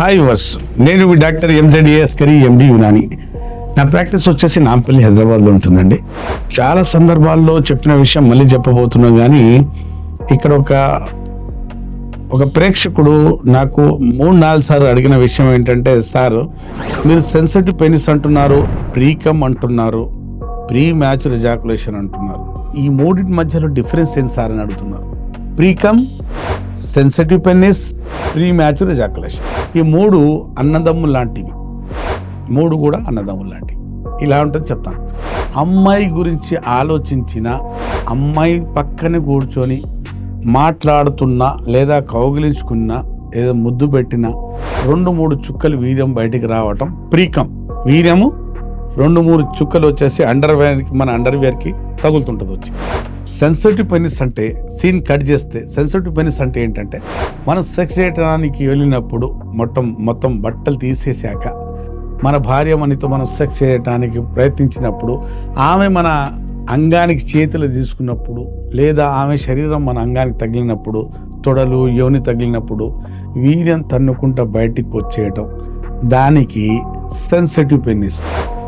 Hi వర్స్ నేను మీ డాక్టర్ ఎంజెడిఎస్ కరీ ఎండి యునాని నా ప్రాక్టీస్ వచ్చేసి నాంపల్లి హైదరాబాద్లో ఉంటుందండి. చాలా సందర్భాల్లో చెప్పిన విషయం మళ్ళీ చెప్పబోతున్నాం కానీ ఇక్కడ ఒక ఒక ప్రేక్షకుడు నాకు మూడు నాలుగు సార్లు అడిగిన విషయం ఏంటంటే సార్ మీరు సెన్సిటివ్ పెనిస్ అంటున్నారు ప్రీకమ్ అంటున్నారు ప్రీ మ్యాచ్ రిజాకులేషన్ అంటున్నారు. ఈ మూడింటి మధ్యలో డిఫరెన్స్ ఏంటి సార్? అని అడుగుతున్నారు. Precum sensitive penis premature ejaculation. ఈ మూడు అన్నదమ్ములు లాంటివి. మూడు కూడా అన్నదమ్ములు లాంటివి. ఇలా ఉంటుంది చెప్తాను. అమ్మాయి గురించి ఆలోచించిన అమ్మాయి పక్కన కూర్చొని మాట్లాడుతున్నా లేదా కౌగిలించుకున్నా ఏదో ముద్దు పెట్టినా రెండు మూడు చుక్కలు వీర్యం బయటికి రావటం ప్రీకం. వీర్యము రెండు మూడు చుక్కలు వచ్చేసి అండర్ వేర్కి మన అండర్ వేర్కి తగులుతుంటుంది వచ్చి. సెన్సిటివ్ పెనిస్ అంటే సీన్ కట్ చేస్తే సెన్సిటివ్ పెనిస్ అంటే ఏంటంటే మనం సెక్స్ చేయడానికి వెళ్ళినప్పుడు మొత్తం మొత్తం బట్టలు తీసేశాక మన భార్య మనతో మనం సెక్స్ చేయడానికి ప్రయత్నించినప్పుడు ఆమె మన అంగానికి చేతులు తీసుకున్నప్పుడు లేదా ఆమె శరీరం మన అంగానికి తగిలినప్పుడు తొడలు యోని తగిలినప్పుడు వీర్యం తన్నుకుంటా బయటికి వచ్చేయటం. దానికి సెన్సిటివ్ పెన్నిస్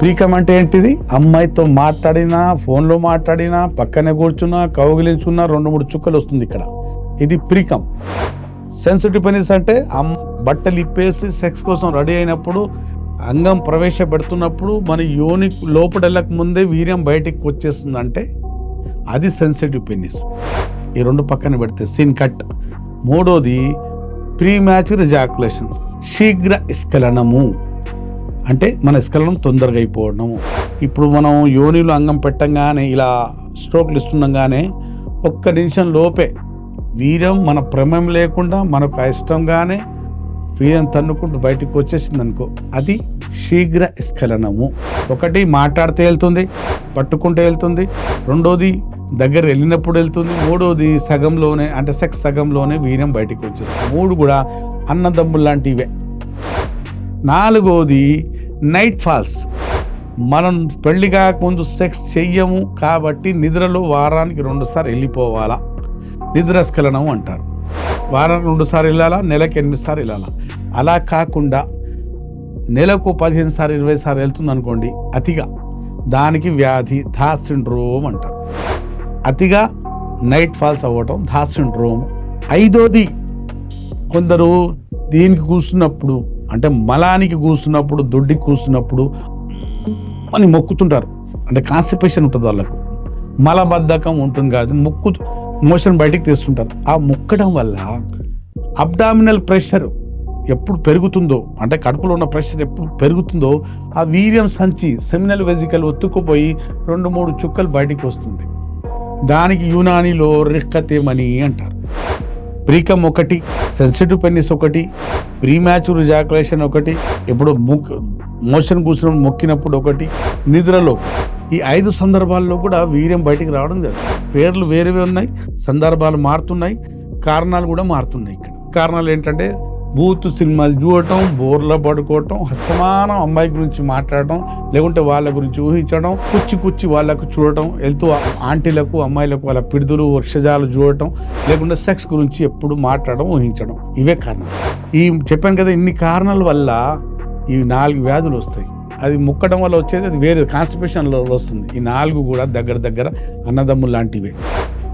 ప్రీకం అంటే ఏంటిది? అమ్మాయితో మాట్లాడినా ఫోన్లో మాట్లాడినా పక్కనే కూర్చున్నా కౌగిలించున్నా రెండు మూడు చుక్కలు వస్తుంది ఇక్కడ. ఇది ప్రీకం. సెన్సిటివ్ పెనిస్ అంటే అమ్ బట్టలు ఇప్పేసి సెక్స్ కోసం రెడీ అయినప్పుడు అంగం ప్రవేశపెడుతున్నప్పుడు మన యోని లోపడెళ్ళక ముందే వీర్యం బయటికి వచ్చేస్తుంది అంటే అది సెన్సిటివ్ పెనిస్ ఈ రెండు పక్కన పెడితే సీన్ కట్ మూడోది ప్రీ మ్యాచ్ రిజాకులేషన్ శీఘ్ర స్ఖలనము. అంటే మన స్కలనం తొందరగా అయిపోవడం ఇప్పుడు మనం యోనిలో అంగం పెట్టంగానే ఇలా స్ట్రోక్లు ఇస్తుండగానే ఒక్క నిమిషం లోపే వీర్యం మన ప్రమేయం లేకుండా మనకు ఇష్టంగానే వీర్యం తన్నుకుంటూ బయటకు వచ్చేసింది అనుకో అది శీఘ్ర స్ఖలనము. ఒకటి మాట్లాడితే వెళ్తుంది పట్టుకుంటే వెళ్తుంది రెండోది దగ్గర వెళ్ళినప్పుడు వెళ్తుంది మూడోది సగంలోనే అంటే సెక్స్ సగంలోనే వీర్యం బయటికి వచ్చేస్తుంది. మూడు కూడా అన్నదమ్ములు లాంటివే. నాలుగోది నైట్ ఫాల్స్ మనం పెళ్ళి కాకముందు సెక్స్ చెయ్యము కాబట్టి నిద్రలో వారానికి రెండుసార్లు వెళ్ళిపోవాలా? నిద్రస్ఖలనం అంటారు. వారానికి రెండుసార్లు వెళ్ళాలా? నెలకి ఎనిమిది సార్లు వెళ్ళాలా? అలా కాకుండా నెలకు పదిహేను సార్లు ఇరవై సార్లు వెళ్తుంది అనుకోండి అతిగా. దానికి వ్యాధి ధా సిండ్రోమ్ అంటారు. అతిగా నైట్ ఫాల్స్ అవ్వటం ధా సిండ్రోమ్. ఐదోది కొందరు దీనికి కూర్చున్నప్పుడు అంటే మలానికి కూసున్నప్పుడు దొడ్డికి కూర్చున్నప్పుడు అని మొక్కుతుంటారు. అంటే కాన్స్టిపేషన్ ఉంటుంది వాళ్ళకు. మలబద్ధకం ఉంటుంది కాదు ముక్కు మోషన్ బయటికి తీస్తుంటారు. ఆ ముక్కడం వల్ల అబ్డామినల్ ప్రెషర్ ఎప్పుడు పెరుగుతుందో అంటే కడుపులో ఉన్న ప్రెషర్ ఎప్పుడు పెరుగుతుందో ఆ వీర్యం సంచి సెమినల్ వెజికల్ ఒత్తుకుపోయి రెండు మూడు చుక్కలు బయటికి వస్తుంది. దానికి యునానిలో రిక్కతేమని అంటారు. ప్రీకమ్ ఒకటి సెన్సిటివ్ పెన్నిస్ ఒకటి ప్రీ మ్యాచ్యూర్ రిజాకులేషన్ ఒకటి ఇప్పుడు ముక్ మోషన్ కూర్చున్న మొక్కినప్పుడు ఒకటి నిద్రలో. ఈ ఐదు సందర్భాల్లో కూడా వీర్యం బయటికి రావడం జరుగుతుంది. పేర్లు వేరేవి ఉన్నాయి సందర్భాలు మారుతున్నాయి కారణాలు కూడా మారుతున్నాయి ఇక్కడ. కారణాలు ఏంటంటే బూత్ సినిమాలు చూడటం బోర్లో పడుకోవటం హస్తమానం అమ్మాయి గురించి మాట్లాడటం లేకుంటే వాళ్ళ గురించి ఊహించడం కుచ్చి కుచ్చి వాళ్ళకు చూడటం వెళ్తూ ఆంటీలకు అమ్మాయిలకు వాళ్ళ పిడుదులు వర్షజాలు చూడటం లేకుంటే సెక్స్ గురించి ఎప్పుడు మాట్లాడడం ఊహించడం. ఇవే కారణాలు ఈ చెప్పాను కదా ఇన్ని కారణాల వల్ల ఈ నాలుగు వ్యాధులు వస్తాయి. అది ముక్కడం వల్ల వచ్చేది అది వేరే కాన్స్టిపేషన్లో వస్తుంది. ఈ నాలుగు కూడా దగ్గర దగ్గర అన్నదమ్ములు లాంటివే.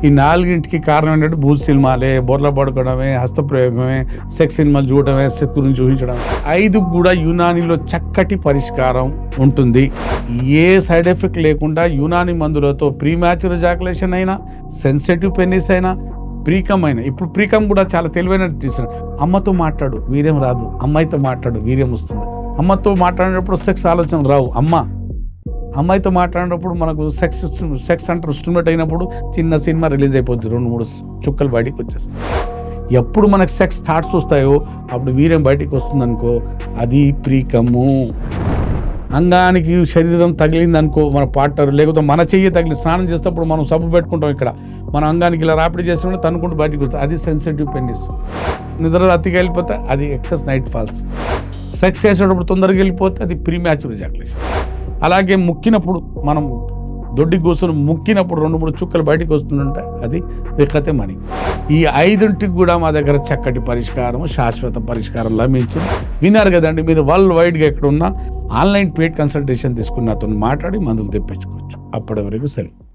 ఈ నాలుగింటికి కారణం ఏంటంటే భూత్ సినిమాలే బొర్ల పడుకోవడమే హస్తప్రయోగమే సెక్స్ సినిమాలు చూడటమే సెక్స్ గురించి ఊహించడం. ఐదు కూడా యునానిలో చక్కటి పరిష్కారం ఉంటుంది. ఏ సైడ్ ఎఫెక్ట్ లేకుండా యునాని మందులతో ప్రీ జాకులేషన్ అయినా సెన్సిటివ్ పెన్నిస్ అయినా ప్రీకమ్ అయినా. ఇప్పుడు ప్రీకమ్ కూడా చాలా తెలివైన ట్రీట్మెంట్. అమ్మతో మాట్లాడు వీర్యం రాదు. అమ్మాయితో మాట్లాడు వీర్యం వస్తుంది. అమ్మతో మాట్లాడేటప్పుడు సెక్స్ ఆలోచన రావు. అమ్మ అమ్మాయితో మాట్లాడినప్పుడు మనకు సెక్స్ సెక్స్ అంటారు స్టిమేట్ అయినప్పుడు చిన్న సినిమా రిలీజ్ అయిపోద్ది రెండు మూడు చుక్కలు బయటికి వచ్చేస్తాయి. ఎప్పుడు మనకు సెక్స్ థాట్స్ వస్తాయో అప్పుడు వీర్యం బయటికి వస్తుంది అనుకో అది ప్రీకము. అంగానికి శరీరం తగిలింది అనుకో మన పార్ట్నర్ లేకపోతే మన చెయ్యి తగిలి స్నానం చేసేటప్పుడు మనం సబ్బు పెట్టుకుంటాం ఇక్కడ. మన అంగానికి ఇలా రాపిడి చేసినప్పుడు తనుకుంటూ బయటికి వస్తుంది. అది సెన్సిటివ్ పెన్నిస్ నిద్ర అతికి వెళ్ళిపోతే అది ఎక్సెస్ నైట్ ఫాల్స్ సెక్స్ చేసేటప్పుడు తొందరగా వెళ్ళిపోతే అది ప్రీ మ్యాచుర్ జాక్లేషన్ అలాగే ముక్కినప్పుడు మనం దొడ్డి కూర్చొని ముక్కినప్పుడు రెండు మూడు చుక్కలు బయటకు వస్తుందంట అది వికతే మని. ఈ ఐదింటికి కూడా మా దగ్గర చక్కటి పరిష్కారం శాశ్వత పరిష్కారం లభించింది. విన్నారు కదండి మీరు వరల్డ్ వైడ్గా ఎక్కడ ఉన్నా ఆన్లైన్ పేడ్ కన్సల్టేషన్ తీసుకున్న అతను మాట్లాడి మందులు తెప్పించుకోవచ్చు. అప్పటి వరకు సెలవు.